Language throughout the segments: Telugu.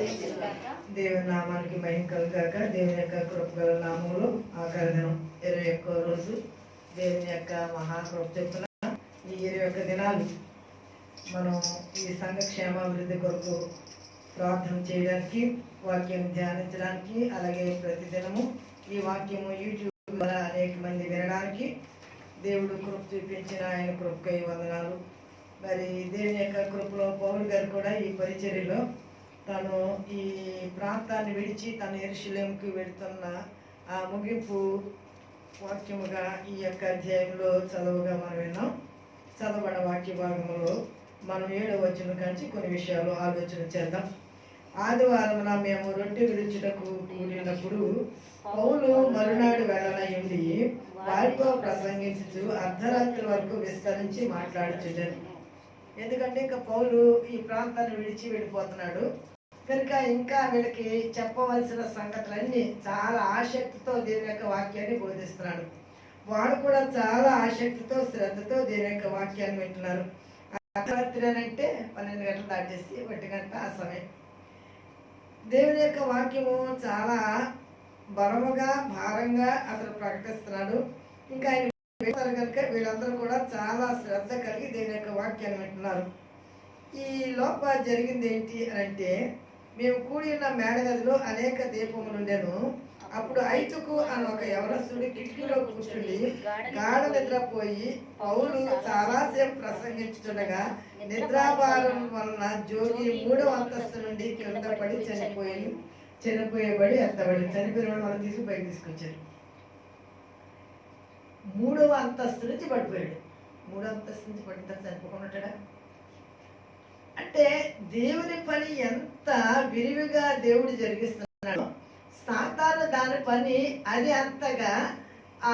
దేవుని నామానికి భయం కలుగాక దేవుని యొక్క కృపగల నామములు దినం ఇరవై ఒక్క రోజు దేవుని యొక్క మహాకృప చెప్తున్న ఈ ఇరవై ఒక్క దినాలు మనం ఈ సంఘ క్షేమాభివృద్ధి కొరకు ప్రార్థన చేయడానికి వాక్యం ధ్యానించడానికి అలాగే ప్రతిదినము ఈ వాక్యము యూట్యూబ్ ద్వారా అనేక మంది వినడానికి దేవుడు కృప చూపించిన ఆయన కృపకై వందనాలు. మరి దేవుని యొక్క కృపలో పౌరు గారు కూడా ఈ పరిచర్యలో తను ఈ ప్రాంతాన్ని విడిచి తన ఎరుశలేంకి వెళుతున్న ఆ ముగింపు వాక్యముగా ఈ యొక్క అధ్యాయంలో చదువుగా మనం విన్నాం. చదవబడ వాక్య భాగంలో మనం ఏడవ వచ్చిన కంచి కొన్ని విషయాలు ఆలోచన చేద్దాం. ఆదివారం మేము రొట్టె విరుచుటకు కూడినప్పుడు పౌలు మరునాడు వెళ్ళనయుండి వారితో ప్రసంగించుచు అర్ధరాత్రి వరకు విస్తరించి మాట్లాడుచుండను. ఎందుకంటే ఇంకా పౌలు ఈ ప్రాంతాన్ని విడిచి వెళ్ళిపోతున్నాడు. కనుక ఇంకా వీళ్ళకి చెప్పవలసిన సంగతులన్నీ చాలా ఆసక్తితో దేవుని యొక్క వాక్యాన్ని బోధిస్తున్నాడు. వాడు కూడా చాలా ఆసక్తితో శ్రద్ధతో దేవుని యొక్క వాక్యాన్ని వింటున్నారు. అర్ధరాత్రి అని అంటే పన్నెండు గంటలు దాటేసి ఒంటి గంట ఆ సమయం. దేవుని యొక్క వాక్యము చాలా బలముగా భారంగా అతను ప్రకటిస్తున్నాడు. ఇంకా ఆయన కనుక వీళ్ళందరూ కూడా చాలా శ్రద్ధ కలిగి దీని యొక్క వాక్యాన్ని వింటున్నారు. ఈ లోప జరిగింది ఏంటి అని అంటే మేము కూడి ఉన్న మేడగదిలో అనేక దీపములు ఉండేను. అప్పుడు ఐతుకు అని ఒక యవనస్తుడు కిటికీలో కూర్చుండి గాఢ నిద్రపోయి పౌలు చాలాసేపు ప్రసంగించుతుండగా నిద్రాభారం వలన జోగి మూడవ అంతస్తు నుండి కింద పడి చనిపోయి చనిపోయేబడి ఎత్తబడి చనిపోయిన వాళ్ళు మనం తీసి పైకి తీసుకొచ్చారు. మూడవ అంతస్తు నుంచి పడిపోయాడు మూడో అంతస్తు నుంచి పడిన తర్వాత చనిపోకుండా అంటే దేవుని పని ఎంత విరివిగా దేవుడు జరిగిస్తున్నాడు సాతాను దాని పని అది అంతగా ఆ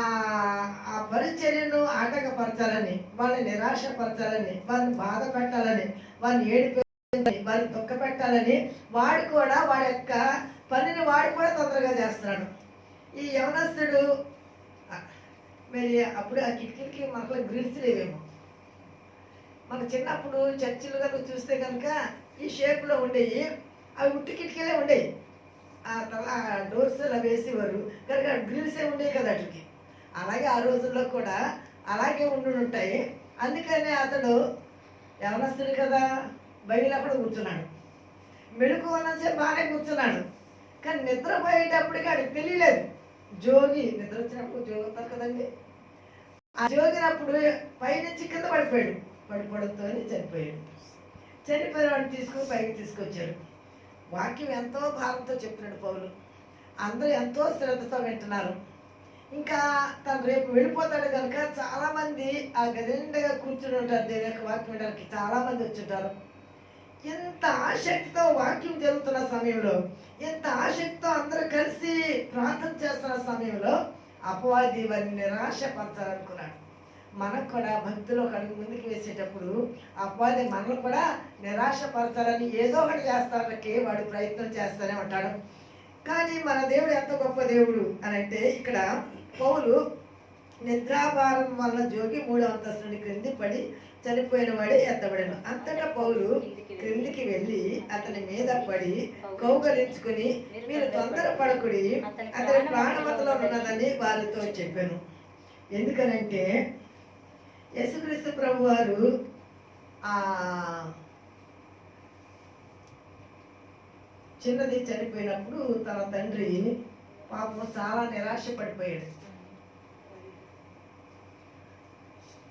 ఆ పరిచర్యను ఆటంకపరచాలని వాళ్ళని నిరాశపరచాలని వాళ్ళని బాధ పెట్టాలని వాళ్ళని ఏడిపించాలని వాళ్ళని దుఃఖ పెట్టాలని వాడు కూడా వాడి యొక్క పనిని వాడు కూడా తొందరగా చేస్తున్నాడు. ఈ యవనస్తుడు మరి అప్పుడు ఆ కిటికీలకి మనకు గ్రిల్స్ లేవేమో. మన చిన్నప్పుడు చర్చిలు కనుక చూస్తే కనుక ఈ షేప్లో ఉండేవి అవి ఉట్టి కిటికీలే ఉండేవి ఆ తర్వాత డోర్స్ అలా వేసేవారు. కనుక గ్రిల్సే ఉండేవి కదా వాటికి అలాగే ఆ రోజుల్లో కూడా అలాగే ఉండి ఉంటాయి. అందుకనే అతడు యవనస్తుడు కదా బయలు కూడా కూర్చున్నాడు. మెడుకు ఉన్నసేపు బాగానే కూర్చున్నాడు. కానీ నిద్రపోయేటప్పటికి ఆడికి తెలియలేదు. జోగి నిద్ర వచ్చినప్పుడు జోగి అవుతారు కదండి. ఆ జోగినప్పుడు పైనుంచి కింద పడిపోయాడు. పడిపోవడంతో చనిపోయాడు. చనిపోయిన వాడిని తీసుకుని పైకి తీసుకొచ్చారు. వాక్యం ఎంతో భారంతో చెప్పినాడు పౌలు. అందరూ ఎంతో శ్రద్ధతో వింటున్నారు. ఇంకా తను రేపు వెళ్ళిపోతాడు కనుక చాలామంది ఆ గది నిండుగా కూర్చుని ఉంటారు. దేని యొక్క వాక్యం వినడానికి చాలామంది వచ్చుంటారు ఎంత ఆసక్తితో వాక్యం జరుగుతున్న సమయంలో ఎంత ఆసక్తితో అందరూ కలిసి ప్రార్థన చేస్తున్న సమయంలో అపవాది వారిని నిరాశపరచాలనుకున్నాడు. మనకు కూడా భక్తిలో కడుగు ముందుకు వేసేటప్పుడు అపవాది మనల్ని కూడా నిరాశపరచాలని ఏదో ఒకటి చేస్తానికి వాడు ప్రయత్నం చేస్తూనే ఉంటాడు. కానీ మన దేవుడు ఎంత గొప్ప దేవుడు అని అంటే ఇక్కడ పౌలు నిద్రాభారం వల్ల జోగి మూడో అంతస్తుని క్రింది పడి చనిపోయిన వాడే ఎత్తబడను. అంతటా పౌలు క్రిందికి వెళ్ళి అతని మీద పడి కౌగలించుకుని మీరు తొందర పడకుడి అతని ప్రాణవతలో ఉన్నదని వారితో చెప్పాను. ఎందుకనంటే యేసుక్రీస్తు ప్రభు వారు ఆ చిన్నది చనిపోయినప్పుడు తన తండ్రి పాపం చాలా నిరాశ పడిపోయాడు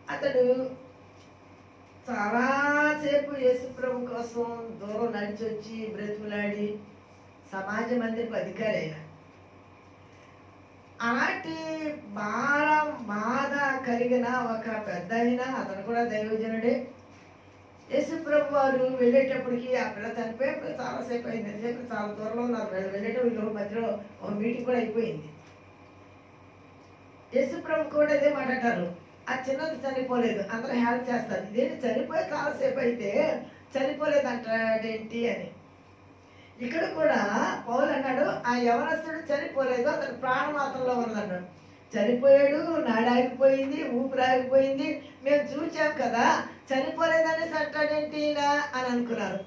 అతడు చాలాసేపు యేసుప్రభు కోసం దూరం నడిచి వచ్చి బ్రతుకులాడి సమాజ మందిరపు అధికారి అయిన అలాంటి భారం బాధ కలిగిన ఒక పెద్ద అయినా అతను కూడా దైవజనుడే. యేసుప్రభు వారు వెళ్ళేటప్పటికి ఆ పిల్ల చనిపోయి చాలాసేపు అయింది. ఎంతసేపు? చాలా దూరంలో ఉన్నారు. వీళ్ళు వెళ్ళేటప్పుడు మధ్యలో ఒక మీటింగ్ కూడా అయిపోయింది. యేసుప్రభు కూడా ఇదే మాట్లాడారు ఆ చిన్నది చనిపోలేదు అందరూ హెల్ప్ చేస్తారు. ఇదేంటి చనిపోయి చాలాసేపు అయితే చనిపోలేదు అంటాడేంటి అని. ఇక్కడ కూడా పౌలు అన్నాడు ఆ యవనస్తుడు చనిపోలేదు అతను ప్రాణమాత్రంలో ఉందన్నాడు చనిపోయాడు నాడాగిపోయింది ఊపిరాగిపోయింది మేము చూచాం కదా చనిపోలేదనేసి అంటాడేంటి అని అనుకున్నారు.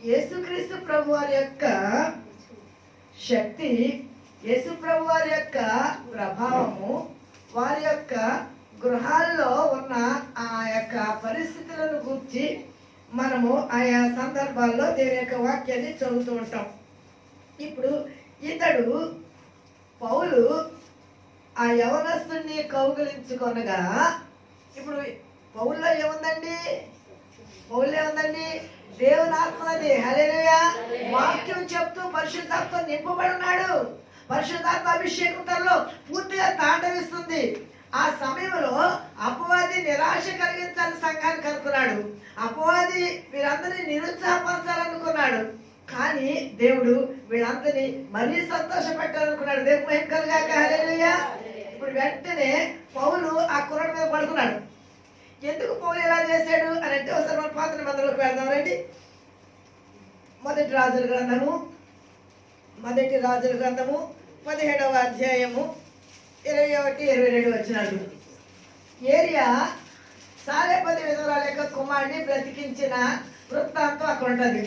యేసుక్రీస్తు ప్రభు వారి యొక్క శక్తి యేసు ప్రభు వారి యొక్క ప్రభావము వారి యొక్క గృహాల్లో ఉన్న ఆ యొక్క పరిస్థితులను గురించి మనము ఆయా సందర్భాల్లో దేని యొక్క వాక్యాన్ని చదువుతూ ఉంటాం. ఇప్పుడు ఇతడు పౌలు ఆ యవనస్తుని కౌగులించుకొనగా ఇప్పుడు పౌల్లో ఏముందండి? పౌల్లో ఏముందండి? దేవుని ఆత్మది హల్లెలూయా. వాక్యం చెప్తూ పరిశుద్ధాత్మ నింపబడి ఉన్నాడు. పరిశుద్ధాత్మ అభిషేకంలో పూర్తి తాండవిస్తుంది. ఆ సమయంలో అపవాది నిరాశ కలిగించాలని సంఘానికి అనుకున్నాడు అపవాది వీరందరినీ నిరుత్సాహపరచాలనుకున్నాడు. కానీ దేవుడు వీళ్ళందరినీ మరీ సంతోషపెట్టాలనుకున్నాడు. దేవుడు మహిమ కలుగాక. హల్లెలూయా. ఇప్పుడు వెంటనే పౌలు ఆ కుర్రడి మీద పడుకున్నాడు. ఎందుకు పౌలు ఎలా చేశాడు అని అంటే ఒకసారి మన మందులోకి వెళ్దాం రండి. మొదటి రాజుల గ్రంథము మొదటి రాజుల గ్రంథము పదిహేడవ అధ్యాయము ఇరవై ఒకటి ఇరవై రెండు వచ్చినాడు ఏరియా సారేపతి విధవరాల యొక్క కుమారుడిని బ్రతికించిన వృత్తాంతం అక్కడ ఉంటుంది.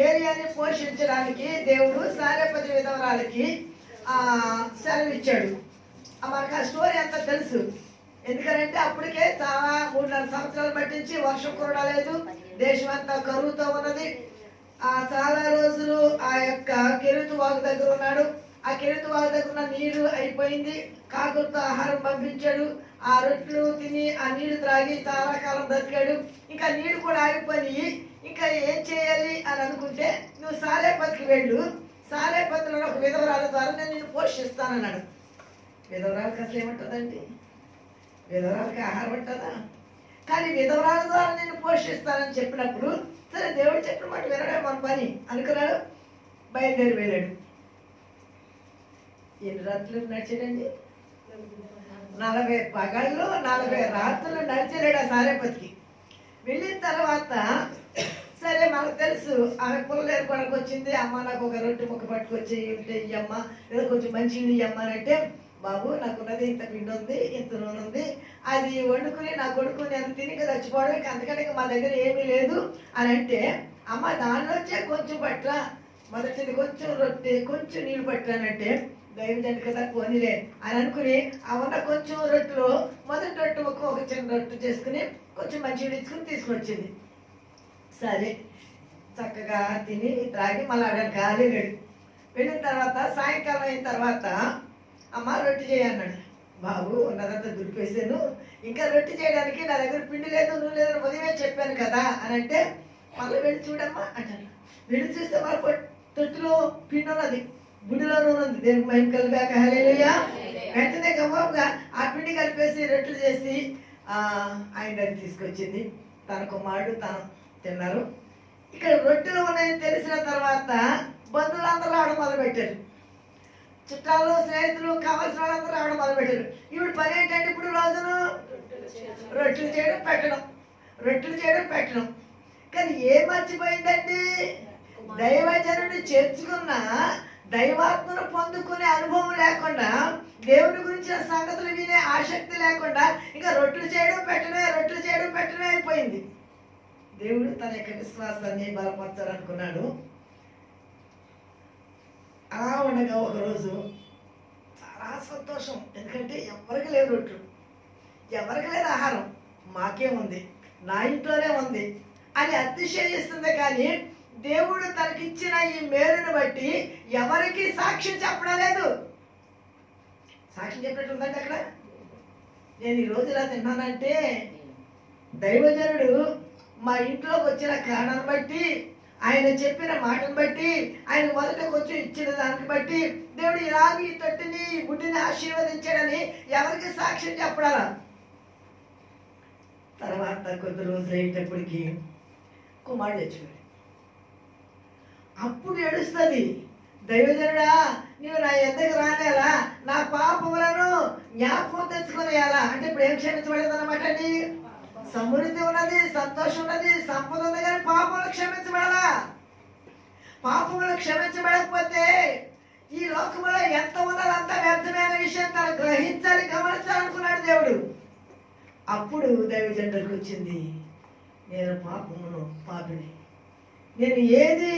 ఏరియాని పోషించడానికి దేవుడు సారేపతి విధవరాలకి సెలవు సెలవిచ్చాడు ఆ, మనకు ఆ స్టోరీ అంతా తెలుసు. ఎందుకంటే అప్పటికే చాలా మూడున్నర సంవత్సరాలు పట్టించి వర్షం కురడలేదు దేశం అంతా కరువుతో ఉన్నది. ఆ చాలా రోజులు ఆ యొక్క కెరుతు వాగు దగ్గర ఉన్నాడు. ఆ కెరుతు వాళ్ళ దగ్గర ఉన్న నీరు అయిపోయింది. కాకులతో ఆహారం పంపించాడు. ఆ రొట్టెలు తిని ఆ నీరు త్రాగి చాలా కాలం బ్రతికాడు. ఇంకా నీరు కూడా ఆగిపోయి ఇంకా ఏం చేయాలి అని అనుకుంటే నువ్వు సాలేపతికి వెళ్ళు. సాలేపతిలో ఒక విధవరాల ద్వారా నేను నిన్ను పోషిస్తానన్నాడు. విధవరాలకు అసలు ఏమంటుందండి విధవరాలకి ఆహారం ఉంటుందా? కానీ విధవరాల ద్వారా నేను పోషిస్తానని చెప్పినప్పుడు సరే దేవుడు చెప్పిన మాట వినడం మన పని అనుకున్నాడు. బయలుదేరి వెళ్ళాడు. ఎన్ని రాత్రులు నడిచాడండి నలభై పగళ్ళు నలభై రాత్రులు నడిచాడు ఆ సారేపతికి. వెళ్ళిన తర్వాత సరే మనకు తెలుసు ఆమె పుల్లలేరు కొనకు వచ్చింది. అమ్మ నాకు ఒక రొట్టె ముక్క పట్టుకొచ్చి ఉంటే ఇయ్యమ్మ ఏదో కొంచెం మంచి ఇయ్యమ్మ అని అంటే బాబు నాకున్నది ఇంత పిండి ఉంది ఇంత నూనె ఉంది. అది వండుకుని నా కొడుకు నేను తిని చచ్చిపోవడం ఇంకా ఇంకా మా దగ్గర ఏమీ లేదు అని అంటే అమ్మ దానిలోంచే కొంచెం పట్ల మొదటిది కొంచెం రొట్టె కొంచెం నీళ్ళు పట్టానంటే దైవజండి కదా పోనీలే అని అనుకుని ఆ ఉన్న కొంచెం రొట్టెలో మొదటి రొట్టె ఒక ఒక చిన్న రొట్టె చేసుకుని కొంచెం మంచిగా ఇచ్చుకుని తీసుకొచ్చింది. సరే చక్కగా తిని త్రాగి మళ్ళీ అక్కడ గాలి వెళ్ళి వెళ్ళిన తర్వాత సాయంకాలం అయిన తర్వాత అమ్మ రొట్టె చేయన్నాడు బాబు ఉన్నదంతా దుడిపేసాను ఇంకా రొట్టె చేయడానికి నా దగ్గర పిండి లేదు నువ్వు లేదని ఉదయమే చెప్పాను కదా అని అంటే మళ్ళీ వెళ్ళి చూడమ్మా అంటాను వెళ్ళి చూస్తే మన తొట్టులో పిండి ఉన్నది. గుడిలోనూ ఉంది దేనికి మహిమ కలిగాక హలేలుయా వెంటనే గమ్మగా ఆ పిండి కలిపేసి రొట్టెలు చేసి ఆయన దగ్గరికి తీసుకొచ్చింది. తన కుమారుడు తను తిన్నారు. ఇక్కడ రొట్టెలు ఉన్నాయని తెలిసిన తర్వాత బంధువులందరూ రావడం మొదలుపెట్టారు. చుట్టాలు స్నేహితులు కావాల్సిన వాళ్ళందరూ రావడం మొదలుపెట్టారు. ఇప్పుడు పని ఏంటంటే ఇప్పుడు రోజును రొట్టెలు చేయడం పెట్టడం. రొట్టెలు చేయడం పెట్టడం. కానీ ఏం మర్చిపోయిందండి? దైవజనుడు చేర్చుకున్న దైవాత్మను పొందుకునే అనుభవం లేకుండా దేవుని గురించిన సంగతులు వినే ఆసక్తి లేకుండా ఇంకా రొట్టెలు చేయడం పెట్టడమే రొట్టెలు చేయడం పెట్టడమే అయిపోయింది. దేవుడు తన యొక్క విశ్వాసాన్ని బలపరచాలనుకున్నాడు. అలా ఉండగా ఒకరోజు చాలా సంతోషం. ఎందుకంటే ఎవరికి లేదు రొట్టెలు. ఎవరికి లేదు ఆహారం. మాకే ఉంది. నా ఇంట్లోనే ఉంది. అని అతిశయిస్తుంది కానీ దేవుడు తనకిచ్చిన ఈ మేలును బట్టి ఎవరికి సాక్ష్యం చెప్పడం లేదు సాక్ష్యం చెప్పినట్టు ఉందండి అక్కడ? నేను ఈ రోజు ఇలా తిన్నానంటే దైవజనుడు మా ఇంట్లోకి వచ్చిన కారణాన్ని బట్టి ఆయన చెప్పిన మాటను బట్టి ఆయన మొదట కొంచెం ఇచ్చిన దాన్ని బట్టి దేవుడు ఇలాగ ఈ తొట్టిని ఈ గుడ్డిని ఆశీర్వదించాడని ఎవరికి సాక్ష్యం చెప్పడాలా? తర్వాత కొద్ది రోజులు అయ్యేటప్పటికి కుమారుడు చచ్చిపోయాడు అప్పుడు ఏడుస్తుంది. దైవజనుడా నీవు నా ఎద్దకు రానేలా నా పాపములను జ్ఞాపకం తెచ్చుకునేయాలా అంటే ఇప్పుడు ఏం క్షమించబడేది అనమాట అండి? సమృద్ధి ఉన్నది సంతోషం ఉన్నది సంపద ఉంది కానీ పాపములు క్షమించబడాలా. పాపములు క్షమించబడకపోతే ఈ లోకంలో ఎంత ఉన్నది అంత వ్యర్థమైన విషయం తను గ్రహించాలి గమనించాలనుకున్నాడు దేవుడు. అప్పుడు దైవజనుడికి వచ్చింది నేను పాపమును పాపిని. నేను ఏది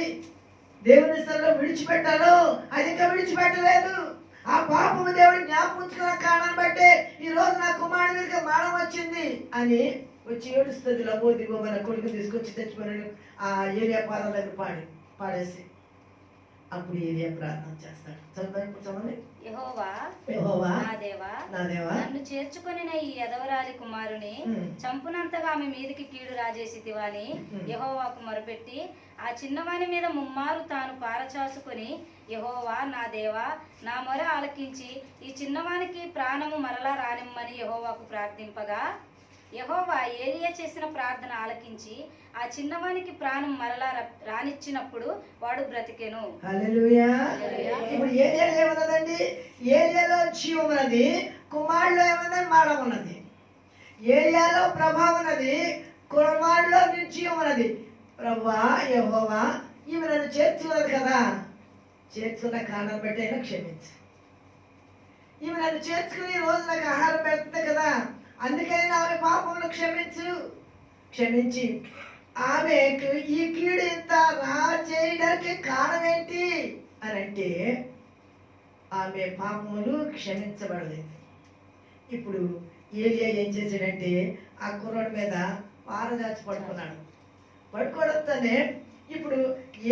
దేవుని స్థలంలో విడిచిపెట్టాను. అది ఇంకా విడిచిపెట్టలేదు. ఆ పాపము దేవుడు జ్ఞాపించుకున్న కారణం బట్టే ఈ రోజు నా కుమారుడికి మరణం వచ్చింది అని వచ్చి ఏడుస్తుంది. లబో దిగో మన కొడుకు తీసుకొచ్చి తెచ్చిపోయాడు ఆ ఏరియా పాదాల దగ్గర పాడి పాడేసి. అప్పుడు ఏరియా ప్రార్థన చేస్తాడు చదువు ఇప్పుడు చదవండి నన్ను చేర్చుకొని ఈ యదవరాలి కుమారుని. చంపునంతగా ఆమె మీదికి కీడు రాజేసితివని ఉమ్. యెహోవాకు మొరపెట్టి ఆ చిన్నవాని మీద ముమ్మారు తాను పారచాసుకొని యెహోవా నా దేవా నా మొర ఆలకించి ఈ చిన్నవానికి ప్రాణము మరలా రానిమ్మని యెహోవాకు ప్రార్థింపగా యెహోవా ఏలియా చేసిన ప్రార్థన ఆలకించి ఆ చిన్నవానికి ప్రాణం మరలా రానిచ్చినప్పుడు వాడు బ్రతికెను. ఇప్పుడు ఏమన్నదండి? ఏరియాలో జీవం ఉన్నది? కుమారులో ఏమన్నది? మాడం ఉన్నది. ఏరియాలో ప్రభావం ఉన్నది? కుమారులో నిర్జీవం ఉన్నది. ప్రభా యహోవా ఈమె నన్ను చేర్చున్నది కదా. చేర్చుకున్న కారణం బట్టి అయినా క్షమించు. ఈమె నన్ను చేర్చుకుని రోజు నాకు ఆహారం పెడుతుంది కదా. అందుకని ఆమె పాపమును క్షమించు. క్షమించి. ఆమెకు ఈ కీడు ఇంత రా చేయడానికి కారణం ఏంటి అని అంటే ఆమె పాపములు క్షమించబడలేదు. ఇప్పుడు ఏలియా ఏం చేశాడంటే ఆ కుర్రాడి మీద పారదాచి పడుకున్నాడు. పడుకోవడంతోనే ఇప్పుడు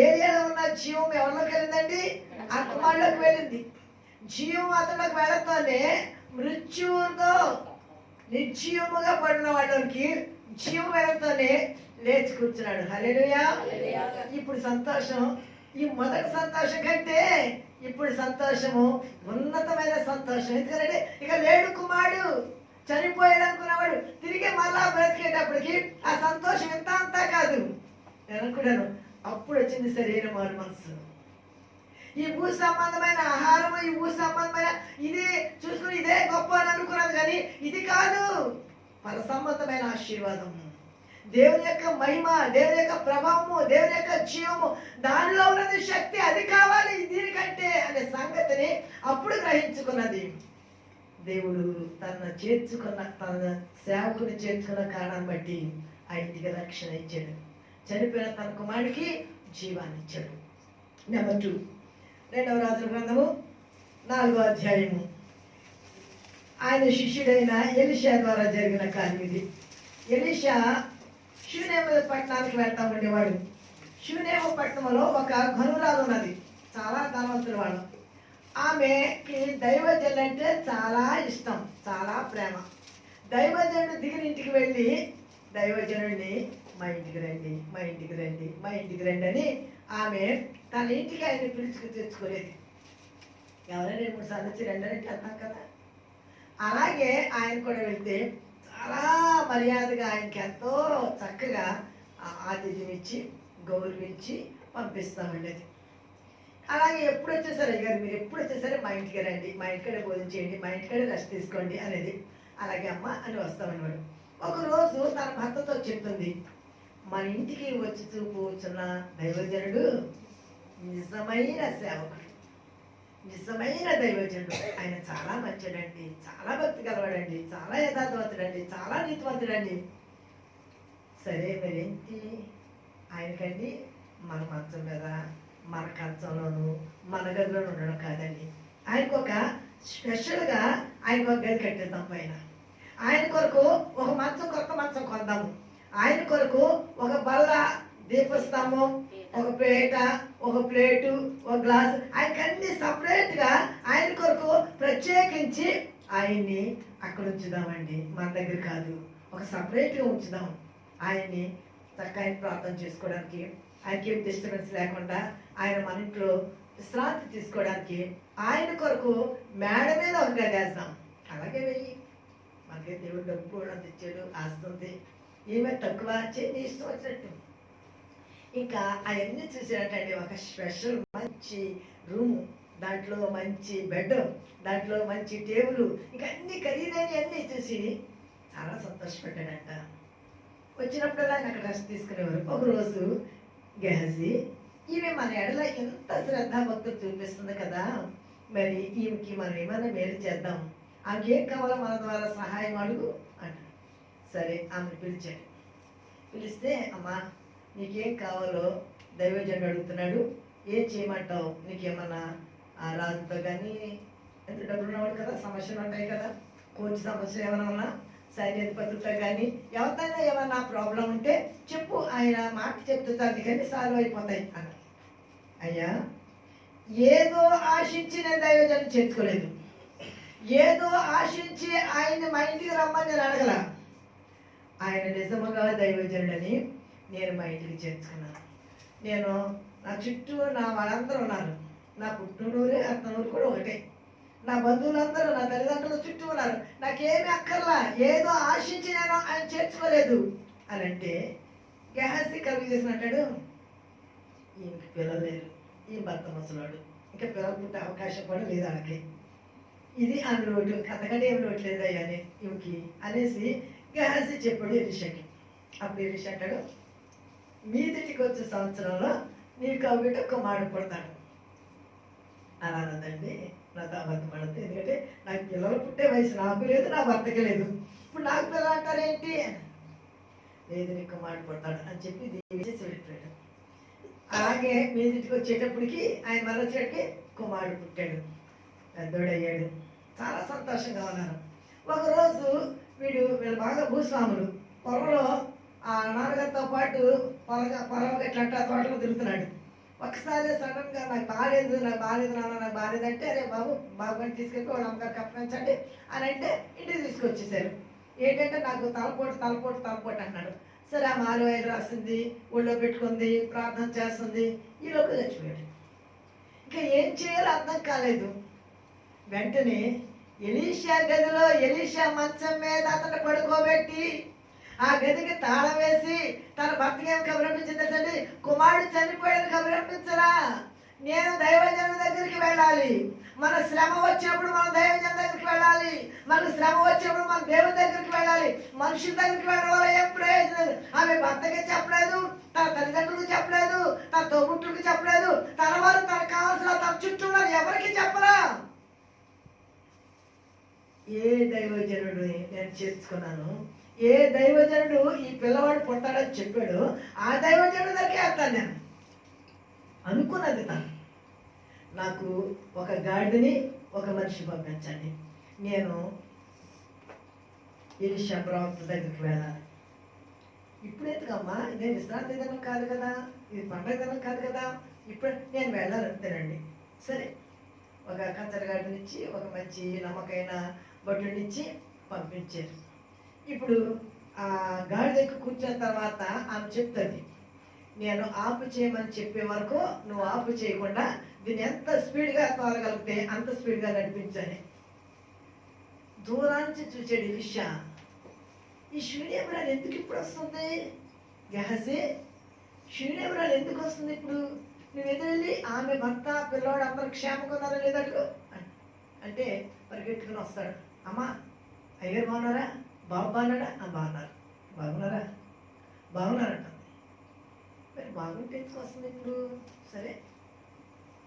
ఏరియాలో ఉన్న జీవం ఎవరిలోకి వెళ్ళిందండి? ఆ కుమారులోకి వెళ్ళింది. జీవం అతనికి వెళ్ళతోనే మృత్యువుతో నిర్జీవముగా పడిన వాళ్ళకి జీవం వెళ్ళతోనే లేచి కూర్చున్నాడు. హల్లెలూయా. ఇప్పుడు సంతోషం. ఈ మొదటి సంతోషం కంటే ఇప్పుడు సంతోషము ఉన్నతమైన సంతోషం. ఎందుకంటే ఇక లేడు కుమారుడు. చనిపోయాడు అనుకున్నవాడు. తిరిగి మళ్ళా బ్రతికేటప్పటికి ఆ సంతోషం ఎంత అంతా కాదు. నేను అనుకున్నాను అప్పుడు వచ్చింది శరీరం మారు మనసు ఈ భూ సంబంధమైన ఆహారం ఈ భూ సంబంధమైన ఇది చూసుకుని ఇదే గొప్ప అని అనుకున్నది కానీ ఇది కాదు. పర సంబంధమైన ఆశీర్వాదం దేవుని యొక్క మహిమ దేవుని యొక్క ప్రభావము దేవుని యొక్క జీవము దానిలో ఉన్నది శక్తి అది కావాలి దీనికంటే అనే సంగతిని అప్పుడు గ్రహించుకున్నది. దేవుడు తన చేర్చుకున్న తన సేవకుని చేర్చుకున్న కారణం బట్టి ఆ ఇంటికి రక్షణ ఇచ్చాడు. చనిపోయిన తన కుమారుడికి జీవాన్ని ఇచ్చాడు. Number two. రెండవ రాజుల గ్రంథము నాలుగో అధ్యాయము. ఆయన శిష్యుడైన ఎలిషా ద్వారా జరిగిన కార్యం ఇది. ఎలిషా శివనేమ పట్టణానికి వెళ్తా ఉండేవాడు శివనేమ పట్టణంలో ఒక ఘనురాలు ఉన్నది. చాలా ధనవంతుడు వాడు. ఆమెకి దైవజనులు అంటే చాలా ఇష్టం చాలా ప్రేమ. దైవజనుడు దిగిన ఇంటికి వెళ్ళి దైవజనుడిని మా ఇంటికి రండి మా ఇంటికి రండి మా ఇంటికి రండి అని ఆమె తన ఇంటికి ఆయన పిలుచుకు తెచ్చుకోలేదు ఎవరైనా రెండు మూడు సార్లు వచ్చి రండి అంటే కదా. అలాగే ఆయన కూడా వెళ్తే చాలా మర్యాదగా ఆయనకి ఎంతో చక్కగా ఆ ఆతిథ్యం ఇచ్చి గౌరవించి పంపిస్తామండి అది. అలాగే ఎప్పుడు వచ్చేసరి గారు మీరు ఎప్పుడు వచ్చేసరి? మా ఇంటికి రండి. మా ఇంటికడే భోజనం చేయండి. మా ఇంటికడే రెస్ట్ తీసుకోండి అనేది. అలాగే అమ్మ అని వస్తామన్నవాడు ఒకరోజు తన భర్తతో చెప్తుంది. మన ఇంటికి వచ్చి చూపు వచ్చిన దైవజనుడు నిజమైన సేవకుడు. నిజమైన దైవజనుడు. ఆయన చాలా మంచిడండి చాలా భక్తి కలవాడండి చాలా యథార్థవంతుడండి చాలా నీతివంతుడండి. సరే మరేంటి? ఆయనకండి మన మంచం మీద మన కంచంలోను మన గదిలోనూ ఉండడం కాదండి. ఆయనకు ఒక స్పెషల్గా ఆయనకు ఒక గది కట్టేద్దాం పైన. ఆయన కొరకు ఒక మంచం కొత్త మంచం కొందాము. ఆయన కొరకు ఒక బల్ల దీపస్తంభం ఒక పీట ఒక ప్లేటు ఒక గ్లాసు. ఆయనకన్నీ సపరేట్గా ఆయన కొరకు ప్రత్యేకించి ఆయన్ని అక్కడ ఉంచుదామండి. మన దగ్గర కాదు. ఒక సపరేట్గా ఉంచుదాం. ఆయన్ని చక్కగా ఆయన ప్రార్థన చేసుకోవడానికి ఆయనకి ఏం డిస్టర్బెన్స్ లేకుండా ఆయన మన ఇంట్లో విశ్రాంతి తీసుకోవడానికి ఆయన కొరకు మేడ మీద ఒక గది వేస్తాం అలాగే వెయ్యి. మనకి దేవుడు డబ్బు కూడా తెచ్చాడు ఆస్తుంది ఏమే తక్కువ చేయి నీ ఇష్టం వచ్చినట్టు. ఇంకా అవన్నీ చూసినట్టండి ఒక స్పెషల్ మంచి రూమ్ దాంట్లో మంచి బెడ్ దాంట్లో మంచి టేబుల్ ఇంకా అన్ని ఖరీదైన అన్నీ చూసి చాలా సంతోషపడ్డాడంట. వచ్చినప్పుడల్లా ఆయన అక్కడ రెస్ట్ తీసుకునేవారు. ఒకరోజు గ్యాసి ఈమె మన ఎడల ఎంత శ్రద్ధాభక్తులు చూపిస్తుంది కదా. మరి ఈమెకి మనం ఏమైనా మేలు చేద్దాం. ఆమెకేం కావాలో మన ద్వారా సహాయం అడుగు అంట సరే ఆమె పిలిచాడు. పిలిస్తే అమ్మా నీకేం కావాలో దైవజనుడు అడుగుతున్నాడు ఏం చేయమంటావు? నీకేమన్నా ఆ రాజుతో కానీ ఎంత డబ్బులు ఉన్నవాడు కదా సమస్యలు ఉంటాయి కదా కోచ్ సమస్యలు ఏమైనా ఉన్నా సైన్యాధిపతులతో కానీ ఎవరితోనైనా ఏమన్నా ప్రాబ్లం ఉంటే చెప్పు ఆయన మాట చెప్తుంది అందుకని కానీ సాల్వ్ అయిపోతాయి అన్న అయ్యా ఏదో ఆశించి నేను దైవజనం చేర్చుకోలేదు. ఏదో ఆశించి ఆయన్ని మా ఇంటికి రమ్మని నేను అడగల. ఆయన నిజముగా దైవజనుడని నేను మా ఇంటికి చేర్చుకున్నాను. నేను నా చుట్టూ నా వాళ్ళందరూ ఉన్నారు. నా పుట్టినూరే అత్తనూరు కూడా ఒకటే. నా బంధువులందరూ నా తల్లిదండ్రుల చుట్టూ ఉన్నారు. నాకేమీ అక్కర్లా ఏదో ఆశించి నేను ఆయన చేర్చుకోలేదు అని అంటే గ్యాస్ని కలుగు చేసిన అంటాడు. ఈయనకి పిల్లలు లేరు. ఈ భర్త ముసలాడు. ఇంకా పిల్లలు పుట్టే అవకాశం కూడా లేదు ఆడకి ఇది అని లోటు అంతకంటే ఏం లోటు లేదు అయ్యా అని ఈమెకి అనేసి గెహాసి చెప్పాడు ఎలిషాకి. అప్పుడు ఎలిషా అంటాడు మీదిటికి వచ్చే సంవత్సరంలో నీకు ఆ బిడ్డ కుమారుడు పుడతాడు అలా అన్నదండి నాతో అబద్ధం పడుతుంది ఎందుకంటే నాకు పిల్లలు పుట్టే వయసు నాకు లేదు నా భర్తకి లేదు. ఇప్పుడు నాకు పిల్లలు అంటారేంటి? లేదు నీకు కుమారుడు పుడతాడు అని చెప్పి దీవించేసి వెళ్ళిపోయాడు అలాగే మీదిటికి వచ్చేటప్పటికి ఆయన మళ్ళీ కుమారుడు పుట్టాడు. పెద్దోడయ్యాడు. చాలా సంతోషంగా ఉన్నారు. ఒకరోజు వీడు వీళ్ళు బాగా భూస్వాములు. పొలంలో ఆ నాన్నగారితో పాటు పొలగా పొలంగా ఎట్లా తోటలో తిరుగుతున్నాడు. ఒకసారి సడన్గా నాకు బాగాలేదు నాకు బాగాలేదు నాన్న నాకు బాగాలేదు అంటే అరే బాబు బాబుని తీసుకెళ్ళి వాళ్ళ అమ్మగారికి అప్పగించండి అని అంటే ఇంటికి తీసుకొచ్చేసారు. ఏంటంటే నాకు తలపోటు తలపోటు తలపోటు అన్నాడు. సరే ఆ మాలు రాసింది ఒళ్ళో పెట్టుకుంది ప్రార్థన చేస్తుంది ఈ లోపల చచ్చిపోయాడు. ఇంకా ఏం చేయాలో అర్థం కాలేదు. వెంటనే ఎలీషా గదిలో ఎలీషా మంచం మీద అతను పడుకోబెట్టి ఆ గదికి తాళం వేసి తన భర్తకి ఏం కబురంపించింది తెలుసండి? కుమారుడు చనిపోయాడు కబురంపించరా నేను దైవజన దగ్గరికి వెళ్ళాలి. మన శ్రమ వచ్చినప్పుడు మనం దైవజన దగ్గరికి వెళ్ళాలి. మన శ్రమ వచ్చినప్పుడు మన దేవుని దగ్గరికి వెళ్ళాలి. మనుషుల దగ్గరికి వెళ్ళడం వల్ల ఏం ప్రయోజనం? ఆమె భర్తకి చెప్పలేదు తన తల్లిదండ్రులకు చెప్పలేదు తన తోబుట్టులకు చెప్పలేదు. తన వారు తనకు కావాల్సిన తన చుట్టూ ఉన్నారు ఎవరికి చెప్పరా ఏ దైవజనుడు నేను చేర్చుకున్నాను? ఏ దైవజనుడు ఈ పిల్లవాడు పుట్టాడని చెప్పాడు ఆ దైవజనుడు దగ్గరికి వెళ్తాను నేను. అనుకున్నది తను. నాకు ఒక గాడిని ఒక మనిషి పంపించండి. నేను ఎలిషా ప్రవక్త దగ్గరికి వెళ్ళాలి. ఇప్పుడు ఎందుకమ్మా ఇదే విశ్రాంతి దినం కాదు కదా ఇది పండగ దినం కాదు కదా ఇప్పుడు నేను వెళ్ళాలంతేనండి సరే ఒక కచ్చరగాడినిచ్చి ఒక మంచి నమ్మకైన బట్టునిచ్చి పంపించారు. ఇప్పుడు ఆ గాడి దగ్గర కూర్చున్న తర్వాత ఆమె చెప్తుంది నేను ఆపు చేయమని చెప్పే వరకు నువ్వు ఆపు చేయకుండా దీన్ని ఎంత స్పీడ్గా తోలగలిగితే అంత స్పీడ్గా నడిపించాలి. దూరానికి చూసాడు ఇలిషా ఈ శూన్యపురాలు ఎందుకు ఇప్పుడు వస్తుంది? గ్యాసే శూన్యపురాలు ఎందుకు వస్తుంది ఇప్పుడు? నువ్వు ఎదురెళ్ళి ఆమె భర్త పిల్లోడు అందరు క్షేమంగా ఉన్నారా లేదా అంటే పరిగెట్టుకుని వస్తాడు. అమ్మా అయ్యారు బాగున్నారా? బాబు బాగున్నాడా? ఆ, బాగున్నారు. బాగున్నారా? బాగున్నారంట. మరి బాగుంటే ఎందుకు వస్తుంది ఇప్పుడు? సరే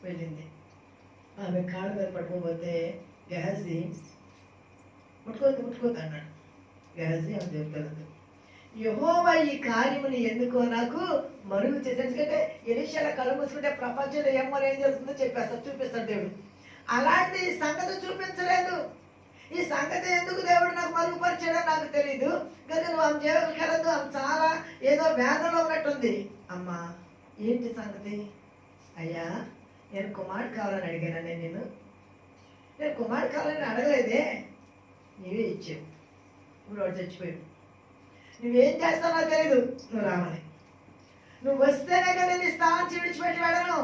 వెళ్ళింది. ఆమె కాళ్ళ మీద పడుకోకపోతే గహజీ ముట్టుకోవద్దు ముట్టుకోవద్దు అన్నాడు. గహజీ ఆమె చెప్తాడు యహోవా ఈ కార్యముని ఎందుకో నాకు మరుగు చేసి ఎందుకంటే ఎలిషాల కళ్ళు మూసుకుంటే ప్రపంచంలో ఏమో ఏం జరుగుతుందో చెప్పేస్తాడు చూపిస్తాడు దేవుడు. అలాంటి సంగతి చూపించలేదు. ఈ సంగతి ఎందుకు దేవుడు నాకు మరుగుపరిచాడో నాకు తెలియదు కనుక నువ్వు ఆమె జీవనకి ఆమె చాలా ఏదో వేదనలో ఉన్నట్టుంది. అమ్మా ఏంటి సంగతి? అయ్యా నేను కుమారుడు కావాలని అడిగానా నేను నేను కుమారుడు కావాలని అడగలేదే. నీవే ఇచ్చావు. ఇప్పుడు వాడు చచ్చిపోయాడు. నువ్వేం చేస్తావో తెలియదు నువ్వు రావాలి. నువ్వు వస్తేనే కదా నీ స్థానం విడిచిపెట్టి వెళ్ళను.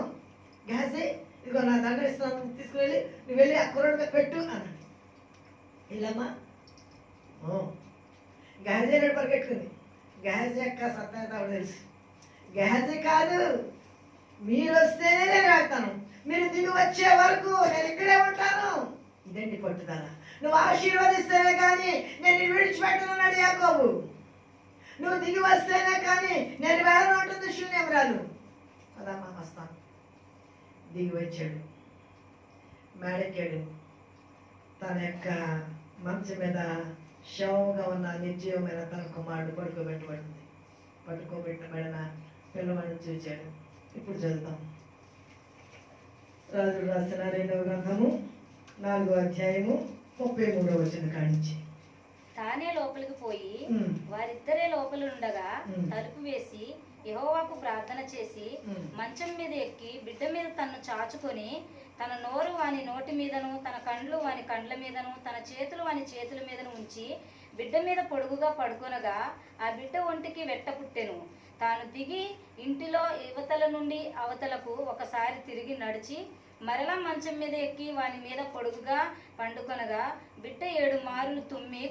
గ్యాసే ఇదిగో నా దండ ఇస్తాను. తీసుకువెళ్ళి నువ్వు వెళ్ళి ఆ కూరడు మీద పెట్టు అన్నాడు. వెళ్ళమ్మా ఓ. గ్యాస్ పరిగెట్టుకుంది గ్యాస్ యొక్క సత్తా ఆవిడ తెలుసు. గ్యాస్ కాదు. మీరు వస్తేనే నేను వెళ్తాను. మీరు తిని వచ్చే వరకు నేను ఇక్కడే ఉంటాను. ఇదండి పట్టుదల. నువ్వు ఆశీర్వదిస్తేనే కానీ నేను నిన్ను విడిచిపెట్టనన్నాడు యాకోబు. నువ్వు దిగి వస్తేనే కానీ నేను వేరే ఉంటుంది శూన్యమరాలు. పదమ్మా వస్తాను. దిగి వచ్చాడు. మేడెక్కాడు. తన యొక్క మంచం మీద శవంగా ఉన్న నిర్జీవమైన తన కుమారుడు పడుకోబెట్టబడింది. పడుకోబెట్టబడిన పిల్లవాడిని చూచాడు. ఇప్పుడు చదువుతాం. రాజు రాసిన రెండవ గ్రంథము నాలుగో అధ్యాయము ముప్పై మూడవ వచ్చిన కాడించి తానే లోపలికి పోయి వారిద్దరే లోపల ఉండగా. తలుపు వేసి యెహోవాకు ప్రార్థన చేసి. మంచం మీద ఎక్కి బిడ్డ మీద తన్ను చాచుకొని తన నోరు వాని నోటి మీదను తన కండ్లు వాని కండ్ల మీదను తన చేతులు వాని చేతుల మీదను ఉంచి బిడ్డ మీద పొడుగుగా పడుకొనగా ఆ బిడ్డ ఒంటికి వెట్ట పుట్టెను. తాను దిగి ఇంటిలో యువతల నుండి అవతలకు ఒకసారి తిరిగి నడిచి మరలా మంచం మీద ఎక్కి వాని మీద పొడుగుగా పండుకొనగా బిడ్డ ఏడు మారులు తుమ్మి.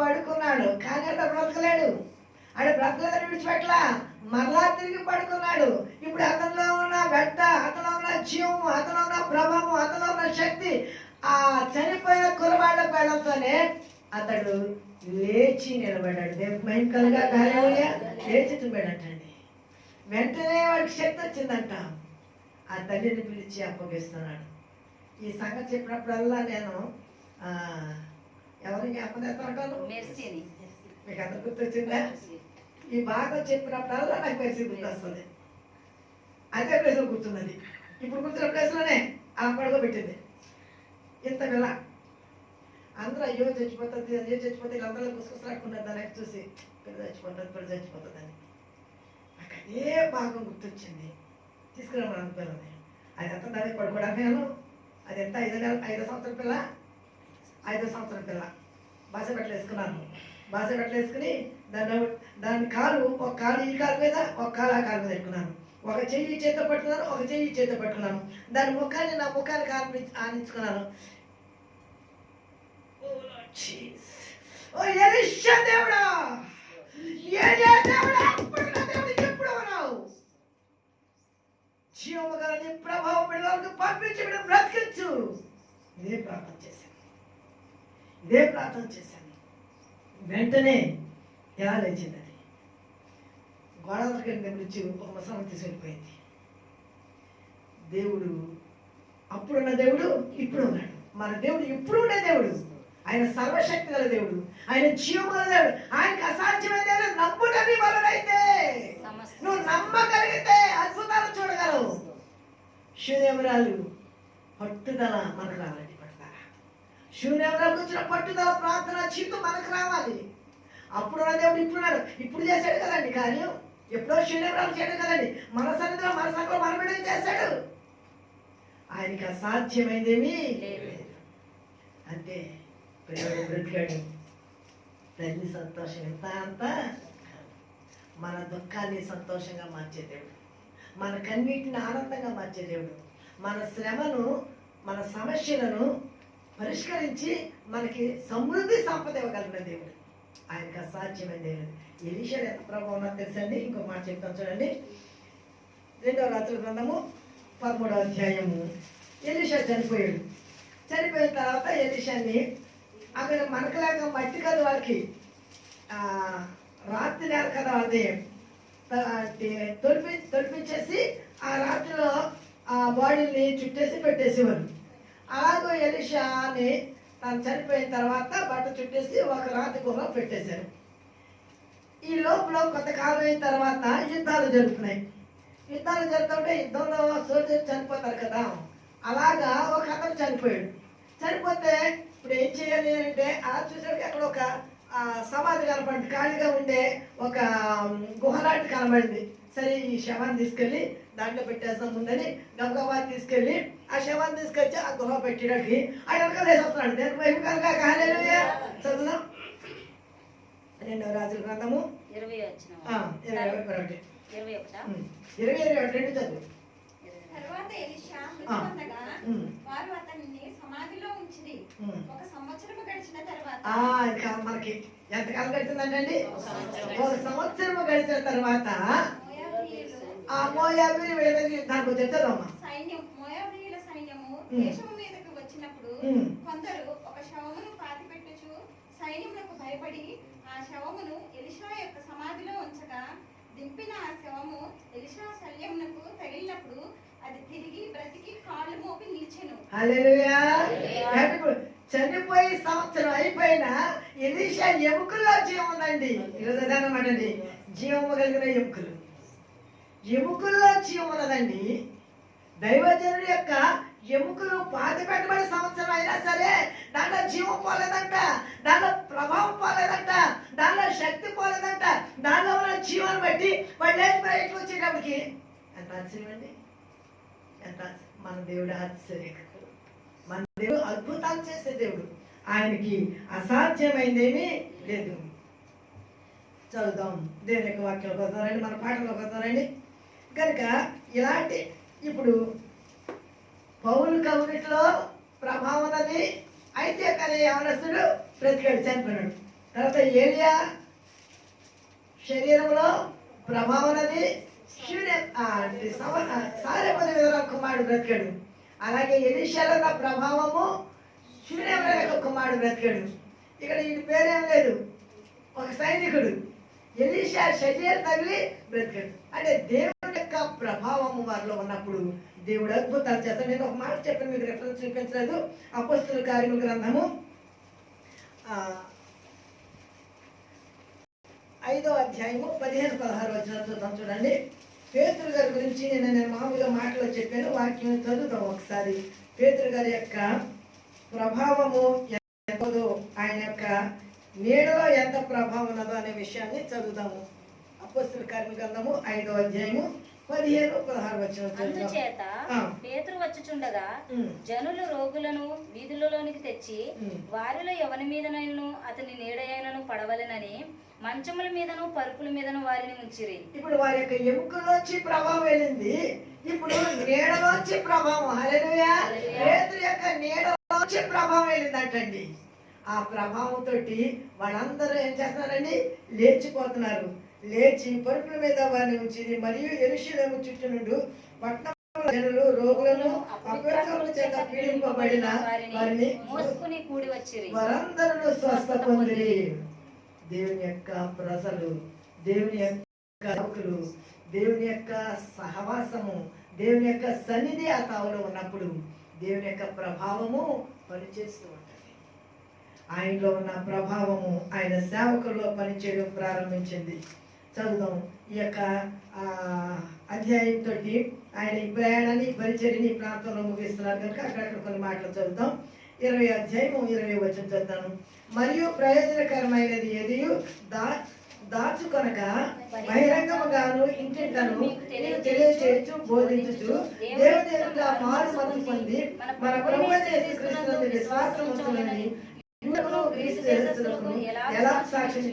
పడుకున్నాడు. కానీ ఆడ బ్రతకలేదని విడిచిపెట్ల మరలా తిరిగి పడుకున్నాడు. ఇప్పుడు అతనిలో ఉన్న బెట్ట అతనిలో ఉన్న జీవం అతనిలో ఉన్న ప్రభావం అతనిలో ఉన్న శక్తి ఆ చనిపోయిన కురవాళ్ళ వెళ్ళడంతోనే అతడు లేచి నిలబడ్డాడు. దేవునికి మహిమ కలుగా హల్లెలూయా. లేచి నిలబడటండి వెంటనే వాడికి శక్తి వచ్చిందంట. ఆ తల్లిని పిలిచి అప్పగిస్తున్నాడు. ఈ సంగతి చెప్పినప్పుడల్లా నేను జ్ఞాపకం చేస్తా ఉంటాను మీకు అంత గుర్తొచ్చిందా? ఈ భాగం చెప్పినప్పుడల్లా నాకు పరిస్థితి గుర్తొస్తుంది. అదే ప్లేస్లో కూర్చున్నది ఇప్పుడు కూర్చున్న ప్లేస్లోనే అలా పడుకోబెట్టింది ఇంత పిల్ల అందరూ అయ్యో చచ్చిపోతుంది అయ్యో చచ్చిపోతే వీళ్ళందరూ గుసగుసలాడుకున్నారు దానికి చూసి. పెద్ద చచ్చిపోతుంది పెద్ద చచ్చిపోతుంది అని. నాకు అదే భాగం గుర్తొచ్చింది. తీసుకురామని పిల్లని అది ఎంత దానికి పడుకోవడానికి నేను అది ఎంత ఐదు నెల ఐదో సంవత్సరం పిల్ల? ఐదో సంవత్సరం పిల్ల. బాస బట్టలు వేసుకున్నాను. బాస బట్టలు వేసుకుని దాన్ని దాని కాలు ఒక కాలు ఈ కాలు మీద ఒక కాలు ఆ కాలు మీద పెట్టుకున్నాను. ఒక చెయ్యి చేత పట్టుకున్నాను ఒక చెయ్యి చేత పట్టుకున్నాను. దాని ముఖాన్ని నా ముఖానికి ఆని ఆనించుకున్నాను. ఓ Lord దేవుడా ఏలియా దేవుడా! అప్పుడు దేవుడు! ఎప్పుడు ఉన్నావు జీవము గల నీ ప్రభావం బిడ్డలకు పంపించి బిడ్డ బ్రతికించు. ఇదే ప్రార్థన చేశాను. ఇదే ప్రార్థన చేశాను. వెంటనే ఎలా లేచింది దగ్గర నిలిచి ఒక ముసలం తీసుకెళ్ళిపోయింది. దేవుడు అప్పుడున్న దేవుడు ఇప్పుడు ఉన్నాడు మన దేవుడు ఇప్పుడు ఉండే దేవుడు. ఆయన సర్వశక్తి గల దేవుడు. ఆయన జీవము గల దేవుడు. ఆయనకు అసాధ్యమైన దేవుడు నమ్ముటని సమస్త నువ్వు నమ్మగలిగితే అద్భుతాలు చూడగలవు. శూన్యమరాలు పట్టుదల మనకు రావాలి పట్టుదల. శూన్యమరాలు వచ్చిన పట్టుదల ప్రార్థన చిత్తు మనకు రావాలి. అప్పుడు దేవుడు ఇప్పుడున్నాడు. ఇప్పుడు చేశాడు కదండి కార్యం. ఎప్పుడో శూన్యమరాలు చేయడం కదండి. మన సన్నిధిలో మన సంఘంలో మన బిడ్డలు చేశాడు ఆయనకి అసాధ్యమైందేమీ. అంతే పిల్లడు బ్రతికాడు. తల్లి సంతోషం ఎంత అంత మన దుఃఖాన్ని సంతోషంగా మార్చే దేవుడు. మన కన్నీటిని ఆనందంగా మార్చే దేవుడు. మన శ్రమను మన సమస్యలను పరిష్కరించి మనకి సమృద్ధి సంపద ఇవ్వగలిగిన దేవుడు. ఆయనకు అసాధ్యమైన దేవుడు. ఎలీషాడు ఎంత ప్రభావం ఉన్నదో తెలుసండి. ఇంకో మాట చెప్తాను చూడండి. రెండవ రాత్రి గ్రంథము పదమూడవ అధ్యాయము. ఎలీషా చనిపోయాడు. చనిపోయిన తర్వాత ఎలీషాన్ని అక్కడ మనకలాగా మట్టి కాదు వాళ్ళకి. రాత్రి నేల కదా అది. త- అంటే తొలిపి తొలిపించేసి ఆ రాత్రిలో ఆ బాడీని చుట్టేసి పెట్టేసేవారు. అలాగో ఎలిషాని తను చనిపోయిన తర్వాత బట్ట చుట్టేసి ఒక రాత్రి గుహలో పెట్టేశారు. ఈ లోపల కొంతకాలం అయిన తర్వాత యుద్ధాలు జరుగుతున్నాయి. యుద్ధాలు జరుగుతుంటే యుద్ధంలో సోల్జర్ చనిపోతారు కదా. అలాగా ఒక అతను చనిపోయాడు. చనిపోతే ఇప్పుడు ఏం చేయాలి అంటే అలా చూసాడు అక్కడ ఒక సమాధి కనపడింది. ఖాళీగా ఉండే ఒక గుహలాంటి గుహ కనబడింది. సరే ఈ శవాన్ని తీసుకెళ్ళి దాంట్లో పెట్టేస్తాం ముందని గబగబా తీసుకెళ్ళి ఆ శవాన్ని తీసుకొచ్చి ఆ గుహ పెట్టడానికి ఆయన వెనకాల వేసి వస్తున్నాడు. నేను వైపు కనుక కాలేదు చదువుదాం. రెండవ రాజుల గ్రంథము. ఇరవై ఒకటి. ఇరవై ఒకటా? రెండు చదువు. తర్వాత ఎలీషా మృతి పొందగా ఉమ్, వారు అతనిని సమాధిలో ఉమ్. ఒక సంవత్సరం గడిచిన తర్వాత. మనకి. ఎంతకాలం గడిచిందంటే ఒక సంవత్సరం. ఒక సంవత్సరం గడిచిన తర్వాత ఆ మోయాబీలు వీళ్ళ యుద్ధానికి వచ్చేద్దమ్మా సైన్యం మోయాబీయుల సైన్యము. దేశము మీదకి వచ్చినప్పుడు. కొందరు ఒక శవమును పాతిపెట్టుచు సైన్యములకు భయపడి ఆ శవమును ఎలిషా యొక్క సమాధిలో ఉంచగా దింపిన ఆ శవము ఎలిషా శల్యమునకు తగిలినప్పుడు అది తిరిగి బ్రతికి కాళ్ళు మోపి నిలిచెను. చనిపోయి సంవత్సరం అయిపోయినా ఎలీషా ఎముకల్లో జీవం ఉందండి. ఈరోజు అదనమాట అండి. జీవము కలిగిన ఎముకలు. ఎముకల్లో జీవం ఉన్నదండి. దైవజనుడి యొక్క ఎముకలు పాతి పెట్టబడి సంవత్సరం అయినా సరే దాంట్లో జీవం పోలేదంట దాంట్లో ప్రభావం పోలేదంట దాంట్లో శక్తి పోలేదంట దానిలో ఉన్న జీవాన్ని బట్టి వాళ్ళు లేచి బయటకు వచ్చేటప్పటికి? ఎంత ఆశ్చర్యమండి ఎంత మన దేవుడు ఆశ్చర్యకరుడు. మన దేవుడు అద్భుతాలు చేసే దేవుడు. ఆయనకి అసాధ్యమైందేమీ లేదు. చదువుదాం. దేవుని యొక్క వాక్యాలకు వస్తారండి మన పాటలకు వస్తారండి కనుక ఇలాంటి ఇప్పుడు పౌలు కమ్యూనిటీలో ప్రభావం ఉన్నది. అయితే కానీ యవనస్తుడు బ్రతికాడు చనిపోయాడు తర్వాత ఏలియా శరీరంలో ప్రభావం ఉన్నది. శివుని సారేపల్లి విధంగా కుమారుడు బ్రతికాడు. అలాగే ఎలిషాలో ఉన్న ప్రభావము శివుని యొక్క కుమారుడు బ్రతికాడు. ఇక్కడ ఈ పేరేం లేదు. ఒక సైనికుడు. ఎలీషా శరీరం తగిలి బ్రతికాడు. అంటే దేవుడు యొక్క ప్రభావము వారిలో ఉన్నప్పుడు దేవుడు అద్భుతాలు చేస్తాడు. నేను ఒక మాట చెప్పాను మీకు రెఫరెన్స్ చూపించలేదు. అపస్తుల కార్యముల గ్రంథము ఐదో అధ్యాయము పదిహేను పదహారు వచ్చిన చూద్దాం చూడండి. పేతురు గారి గురించి నేను నేను మామూలుగా మాటలో చెప్పాను వాక్యం చదువుతాం ఒకసారి. పేతురు గారి యొక్క ప్రభావము ఎంతదో ఆయన యొక్క నీడలో ఎంత ప్రభావం ఉన్నదో అనే విషయాన్ని చదువుతాము. అపోస్తుల కార్మిక గ్రంథము ఐదో అధ్యాయము పదిహేను పదహారు అందుచేత. పేతురు వచ్చుచుండగా జనులు రోగులను వీధులలోనికి తెచ్చి. వారిలో ఎవరి మీదనైనను అతని నీడయైనను పడవలెనని మంచముల మీదను పరుపుల మీదను వారిని ఉంచిరి. ఇప్పుడు వారి యొక్క ఎముకల్లోంచి ప్రభావం వెళ్ళింది. ఇప్పుడు నీడలోంచి ప్రభావం హల్లెలూయా. పేతురు యొక్క నీడలోంచి ప్రభావం వెళ్ళిందంటండి. ఆ ప్రభావం తోటి వాళ్ళందరూ ఏం చేస్తున్నారండి? లేచిపోతున్నారు. లేచి పరుపుల మీద వారిని ఉంచి మరియు ఎరుషులేము చుట్టూ నుండి పట్టణంలో జనులు రోగులను అపరికముల చేత పీడింపబడిన వారిని మోసుకుని కూడి వచ్చిరి. వారందరూ స్వస్థ పొందిరి. దేవుని యొక్క ప్రజలు దేవుని యొక్క సేవకులు దేవుని యొక్క సహవాసము దేవుని యొక్క సన్నిధి ఆ తావులో ఉన్నప్పుడు దేవుని యొక్క ప్రభావము పనిచేస్తూ ఉంటుంది. ఆయనలో ఉన్న ప్రభావము ఆయన సేవకుల్లో పనిచేయడం ప్రారంభించింది. చదువుదాం ఈ యొక్క అధ్యాయంతో ఆయన ఈ ప్రయాణాన్ని పరిచర్ని ఈ ప్రాంతంలో ముగిస్తున్నారు కనుక అక్కడక్కడ కొన్ని మాటలు చదువుతాం. ఇరవై అధ్యాయం ఇరవై వచ్చిన చదువుతాను. మరియు ప్రయోజనకరమైనది ఏది? దా దాచుకొనక బహిరంగముగాను ఇంటింటను నీవు తెలియచేయచ్చు బోధించుచు దేవుని ఎదుట మారు మనం పొంది మన ప్రభు క్రీస్తునందు విశ్వాసం ఉంచునని గ్రీసు దేశస్తులకు ఎలా సాక్ష్యం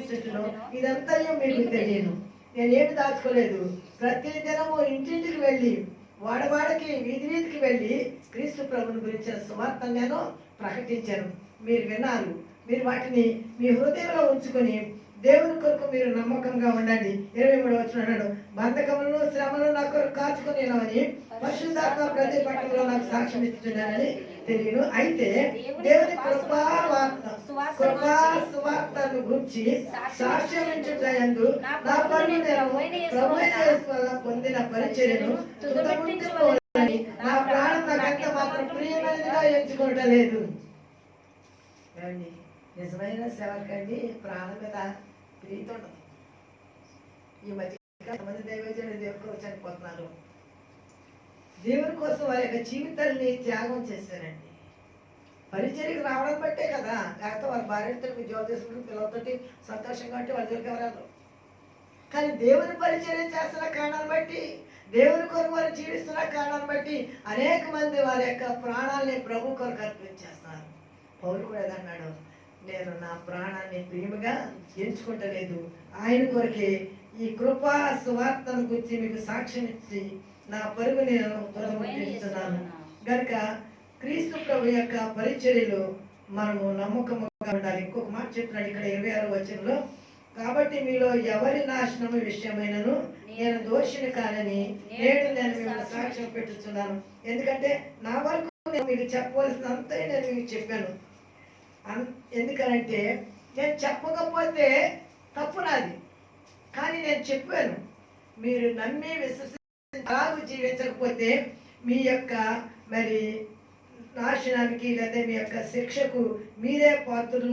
ఇదంతా మీకు తెలియను నేనేమి దాచుకోలేదు. ప్రతి దినము ఇంటింటికి వెళ్ళి వాడవాడకి వీధి వీధికి వెళ్ళి క్రీస్తు ప్రభుని గురించిన సువార్త నేను ప్రకటించాను. మీరు విన్నారు. మీరు వాటిని మీ హృదయంలో ఉంచుకొని దేవుని కొరకు మీరు నమ్మకంగా ఉండండి. ఇరవై మూడు వచ్చిన అన్నాడు బంధకములను శ్రమలు నా కొరకు కాచుకునేనని పరిశుద్ధాత్మ ప్రతి పట్టణంలో నాకు సాక్ష్యం ఇస్తున్నానని తెలియను. అయితే దేవుని కృపా కృపా సువార్తను గురించి సాక్ష్యం ఇచ్చుటయందు నా పనులు నేను ప్రభు పొందిన పరిచర్యను తుదముట్టించుకోవాలని నా ప్రాణం నాకంత మాత్రం ప్రియమైనదిగా ఎంచుకోవటలేదు నిజమైన సేవకండి ప్రాణం మీద ప్రీతి ఉండదు. ఈ మధ్య మంది దైవజనులు దేవుని కోసం చనిపోతున్నారు. దేవుని కోసం వారి యొక్క జీవితాన్ని త్యాగం చేశారండి. పరిచర్యకు రావడం బట్టే కదా లేకపోతే వాళ్ళ భార్యతో ఉద్యోగం చేసుకుంటూ పిల్లలతోటి సంతోషంగా ఉంటే వాళ్ళ దగ్గరికి ఎవరారు కానీ దేవుని పరిచర్య చేస్తున్న కారణాన్ని బట్టి దేవుని కొరకు వారు జీవిస్తున్న కారణాన్ని బట్టి అనేక మంది వారి యొక్క ప్రాణాలని ప్రభు కొరకు అర్పించేస్తారు. పౌరు కూడా ఏదన్నాడు నేను నా ప్రాణాన్ని ప్రేమగా ఎంచుకుంటలేదు. ఆయన కొరకే ఈ కృపా సువార్తను గురించి మీకు సాక్ష్యం ఇచ్చి నా పరుగు నేను తొలగిస్తున్నాను గనుక క్రీస్తు ప్రభు యొక్క పరిచర్యలో మనము నమ్మకముగా ఉండాలి. ఇంకొక మాట చెప్తున్నాడు ఇక్కడ ఇరవై ఆరు వచనంలో. కాబట్టి మీలో ఎవరి నాశనము విషయమైనను నేను దోషిని కానని నేడు నేను మిమ్మల్ని సాక్ష్యం పెట్టుతున్నాను ఎందుకంటే నా వరకు నేను మీకు చెప్పవలసినంత నేను మీకు చెప్పాను. అన్- ఎందుకనంటే నేను చెప్పకపోతే తప్పు నాది. కానీ నేను చెప్పాను. మీరు నమ్మి విశ్వసి అలాగూ జీవించకపోతే మీ యొక్క మరి నాశనానికి లేదా మీ యొక్క శిక్షకు మీరే పాత్రలు.